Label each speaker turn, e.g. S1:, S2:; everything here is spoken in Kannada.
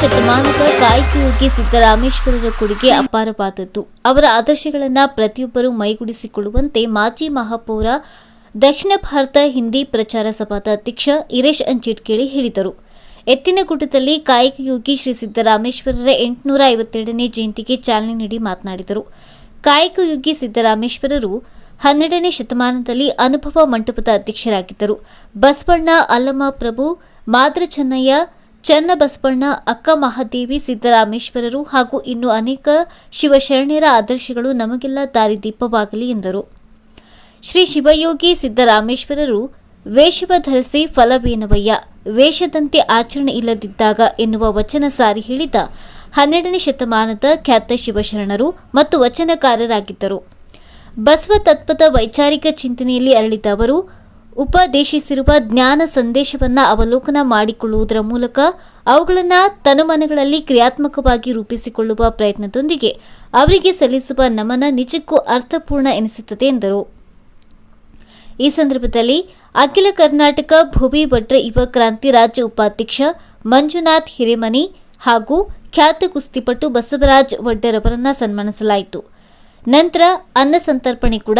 S1: ಶತಮಾನದ ಕಾಯಕಯೋಗಿ ಸಿದ್ದರಾಮೇಶ್ವರರ ಕೊಡುಗೆ ಅಪಾರವಾದದ್ದು. ಅವರ ಆದರ್ಶಗಳನ್ನು ಪ್ರತಿಯೊಬ್ಬರೂ ಮೈಗೂಡಿಸಿಕೊಳ್ಳುವಂತೆ ಮಾಜಿ ಮಹಾಪೌರ, ದಕ್ಷಿಣ ಭಾರತ ಹಿಂದಿ ಪ್ರಚಾರ ಸಭಾದ ಅಧ್ಯಕ್ಷ ಇರೇಶ್ ಅಂಚಿಟ್ಕೇಳಿ ಹೇಳಿದರು. ಎತ್ತಿನಗುಡ್ಡದಲ್ಲಿ ಕಾಯಕಯೋಗಿ ಶ್ರೀ ಸಿದ್ದರಾಮೇಶ್ವರರ ಎಂಟುನೂರ ಐವತ್ತೆರಡನೇ ಜಯಂತಿಗೆ ಚಾಲನೆ ನೀಡಿ ಮಾತನಾಡಿದರು. ಕಾಯಕಯೋಗಿ ಸಿದ್ದರಾಮೇಶ್ವರರು ಹನ್ನೆರಡನೇ ಶತಮಾನದಲ್ಲಿ ಅನುಭವ ಮಂಟಪದ ಅಧ್ಯಕ್ಷರಾಗಿದ್ದರು. ಬಸವಣ್ಣ ಅಲ್ಲಮ ಪ್ರಭು, ಮಾದ್ರ ಚೆನ್ನಯ್ಯ ಚನ್ನ ಬಸವಣ್ಣ ಅಕ್ಕ ಮಹಾದೇವಿ, ಸಿದ್ದರಾಮೇಶ್ವರರು ಹಾಗೂ ಇನ್ನು ಅನೇಕ ಶಿವಶರಣರ ಆದರ್ಶಗಳು ನಮಗೆಲ್ಲ ದಾರಿದೀಪವಾಗಲಿ ಎಂದರು. ಶ್ರೀ ಶಿವಯೋಗಿ ಸಿದ್ದರಾಮೇಶ್ವರರು, ವೇಷವ ಧರಿಸಿ ಫಲವೇನವಯ್ಯ? ವೇಷದಂತೆ ಆಚರಣೆ ಇಲ್ಲದಿದ್ದಾಗ ಎನ್ನುವ ವಚನ ಸಾರಿ ಹೇಳಿದ ಹನ್ನೆರಡನೇ ಶತಮಾನದ ಖ್ಯಾತ ಶಿವಶರಣರು ಮತ್ತು ವಚನಕಾರರಾಗಿದ್ದರು. ಬಸವ ತತ್ವದ ವೈಚಾರಿಕ ಚಿಂತನೆಯಲ್ಲಿ ಅರಳಿದ ಅವರು ಉಪದೇಶಿಸಿರುವ ಜ್ಞಾನ ಸಂದೇಶವನ್ನು ಅವಲೋಕನ ಮಾಡಿಕೊಳ್ಳುವುದರ ಮೂಲಕ ಅವುಗಳನ್ನು ತನುಮನಗಳಲ್ಲಿ ಕ್ರಿಯಾತ್ಮಕವಾಗಿ ರೂಪಿಸಿಕೊಳ್ಳುವ ಪ್ರಯತ್ನದೊಂದಿಗೆ ಅವರಿಗೆ ಸಲ್ಲಿಸುವ ನಮನ ನಿಜಕ್ಕೂ ಅರ್ಥಪೂರ್ಣ ಎನಿಸುತ್ತದೆ ಎಂದರು. ಈ ಸಂದರ್ಭದಲ್ಲಿ ಅಖಿಲ ಕರ್ನಾಟಕ ಭುವಿ ಭಟ್ರ ಯುವ ಕ್ರಾಂತಿ ರಾಜ್ಯ ಉಪಾಧ್ಯಕ್ಷ ಮಂಜುನಾಥ್ ಹಿರೇಮನಿ ಹಾಗೂ ಖ್ಯಾತ ಕುಸ್ತಿಪಟು ಬಸವರಾಜ್ ವಡ್ಡರ್ ಅವರನ್ನ ಸನ್ಮಾನಿಸಲಾಯಿತು. ನಂತರ ಅನ್ನ ಸಂತರ್ಪಣೆ ಕೂಡ